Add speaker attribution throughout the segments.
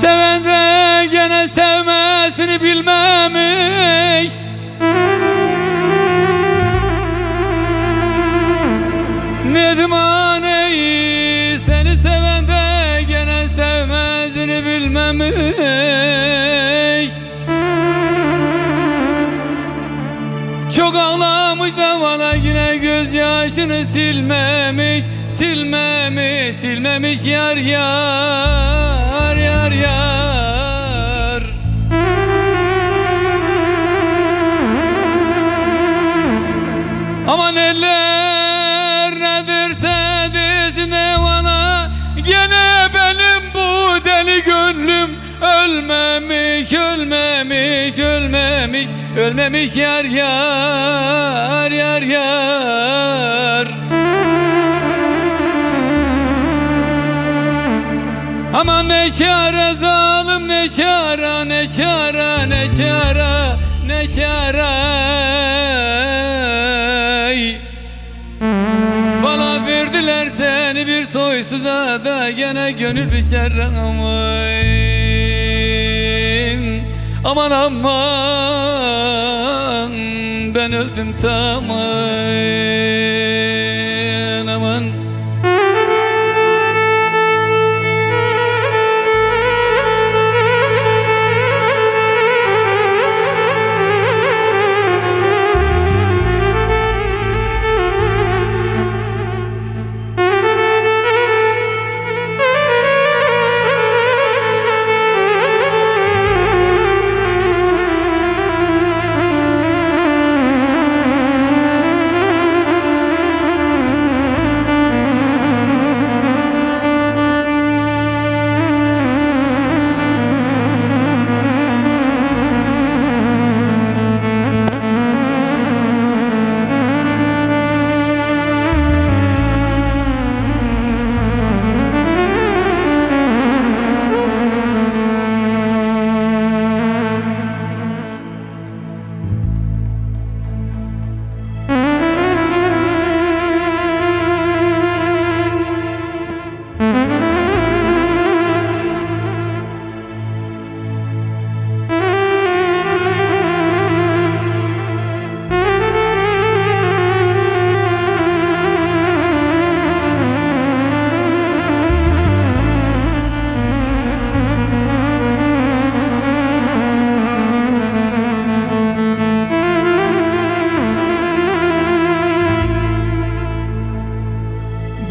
Speaker 1: Seni seven de gene sevmesini bilmemiş. Nedim ey seni seven de gene sevmesini bilmemiş. Çok ağlamış da bana yine gözyaşını silmemiş Silmemiş, silmemiş yar yar yar yar. Aman eller nedirse desin bana? Gene benim bu deli gönlüm Ölmemiş, ölmemiş, ölmemiş Ölmemiş yar yar yar yar Aman ne çare zalim ne çare ne çare ne çare ne çare. Bana verdiler seni bir soysuza da gene gönül biçer Aman aman ben öldüm tamam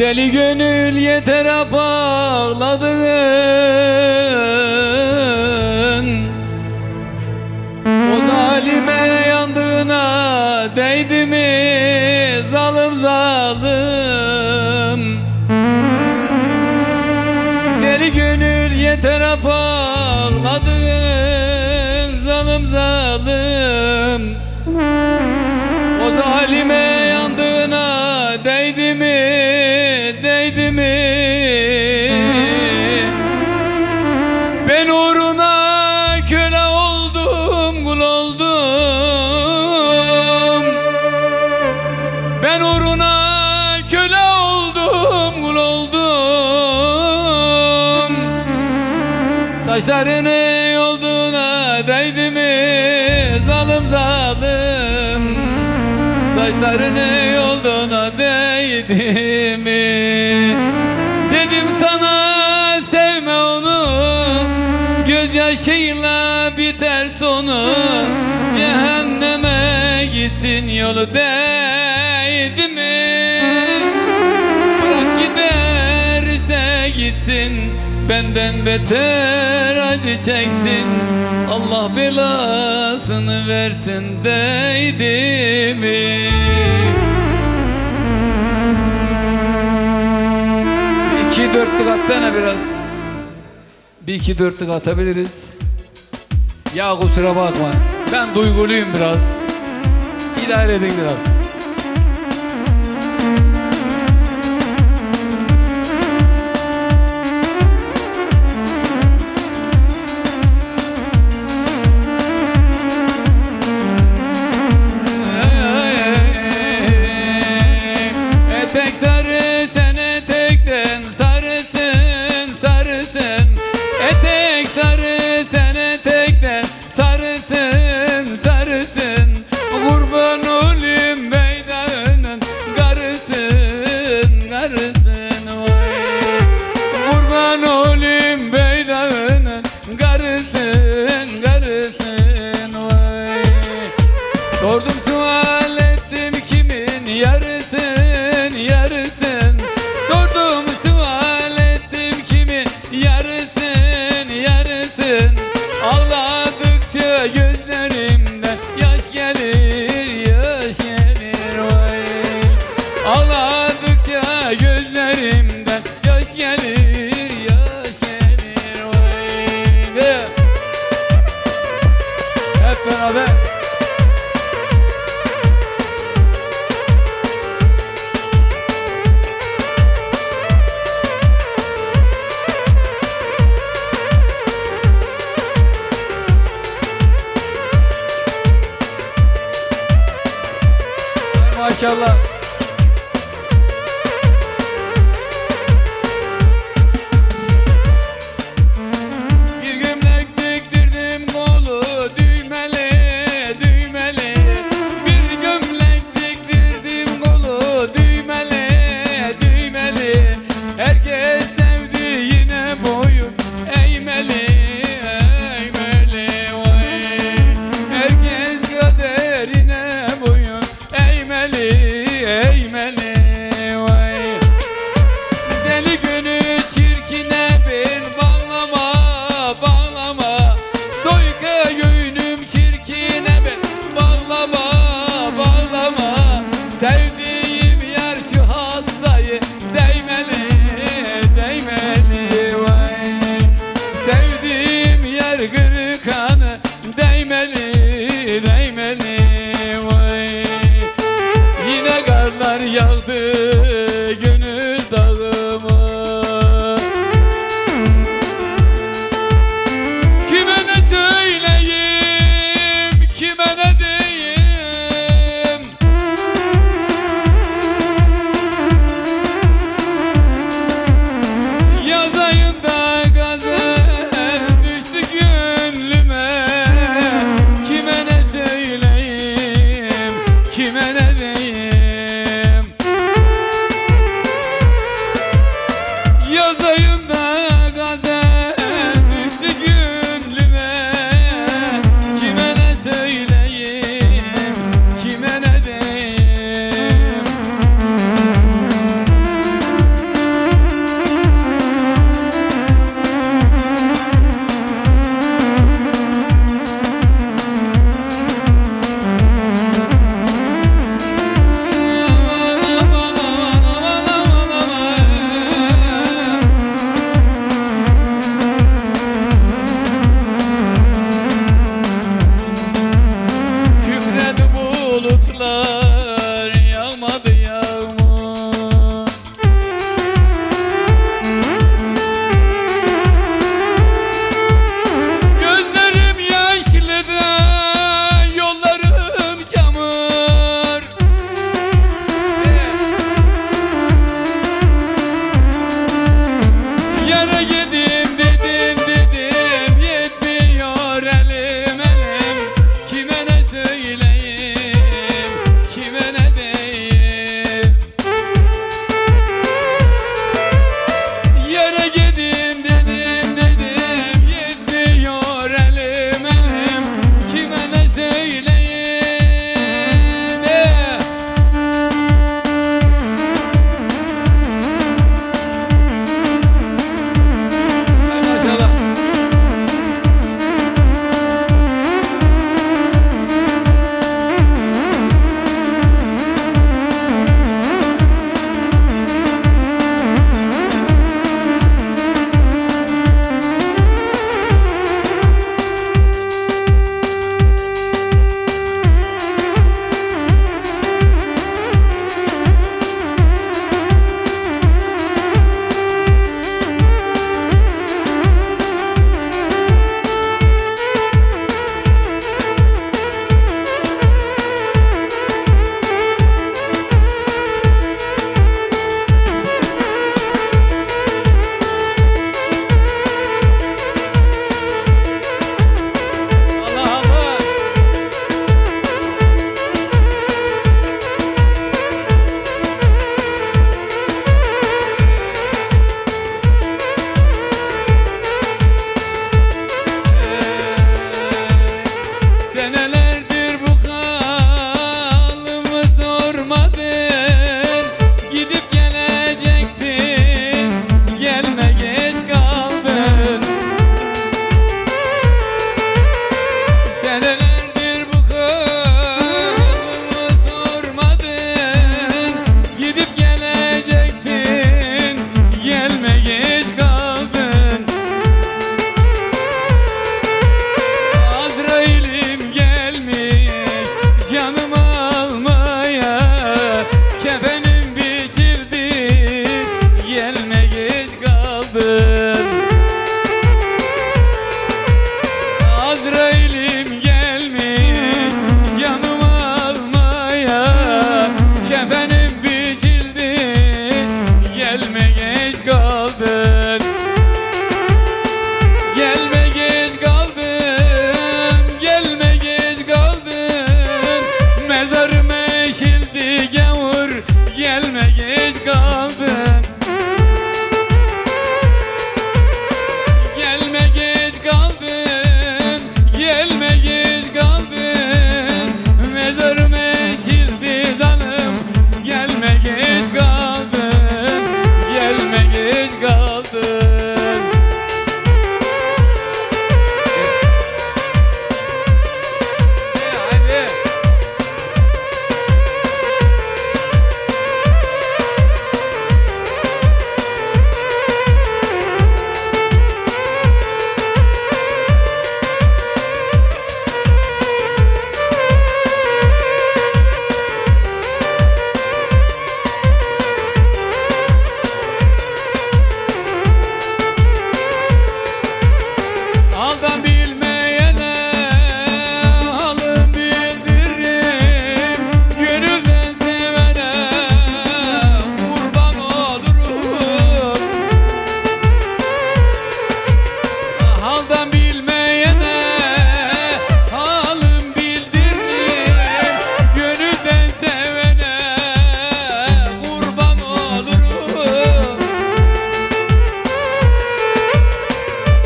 Speaker 1: Deli gönül yeter ağladın Saçlarını yolduğuna değdi mi, zalim zalim? Saçlarını yolduğuna değdi mi? Dedim sana sevme onu Gözyaşıyla biter sonu Cehenneme gitsin yolu değdi Benden beter acı çeksin. Allah belasını versin değdi mi? İki dörtlük atsana biraz. Bir iki dörtlük atabiliriz. Ya kusura bakma Ben duyguluyum biraz. İdare edin biraz Sordum sual ettim kimin yarısın yarısın. Sordum sual ettim kimin yarısın yarısın. Ağladıkça gözlerimden yaş gelir yaş gelir vay Ağladıkça gözlerimden yaş gelir yaş gelir vay Hep beraber. İnşallah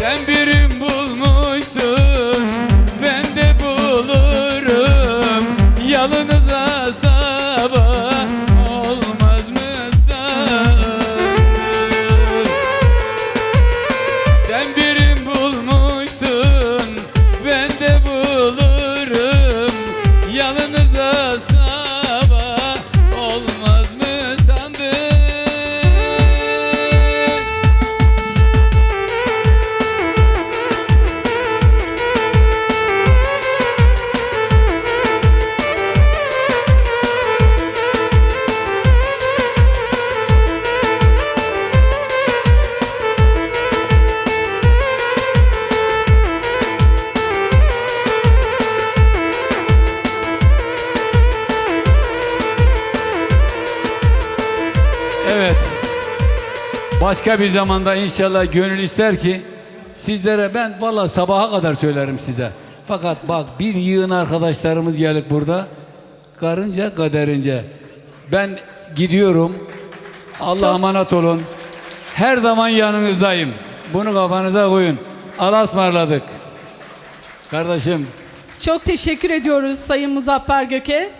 Speaker 1: Ben birim bu Başka bir zamanda inşallah gönül ister ki sizlere ben valla sabaha kadar söylerim size. Fakat bak bir yığın arkadaşlarımız gelip burada. Karınca kaderince. Ben gidiyorum. Allah emanet olun. Her zaman yanınızdayım. Bunu kafanıza koyun. Allah'a ısmarladık. Kardeşim
Speaker 2: Çok teşekkür ediyoruz Sayın Muzaffer Gök'e.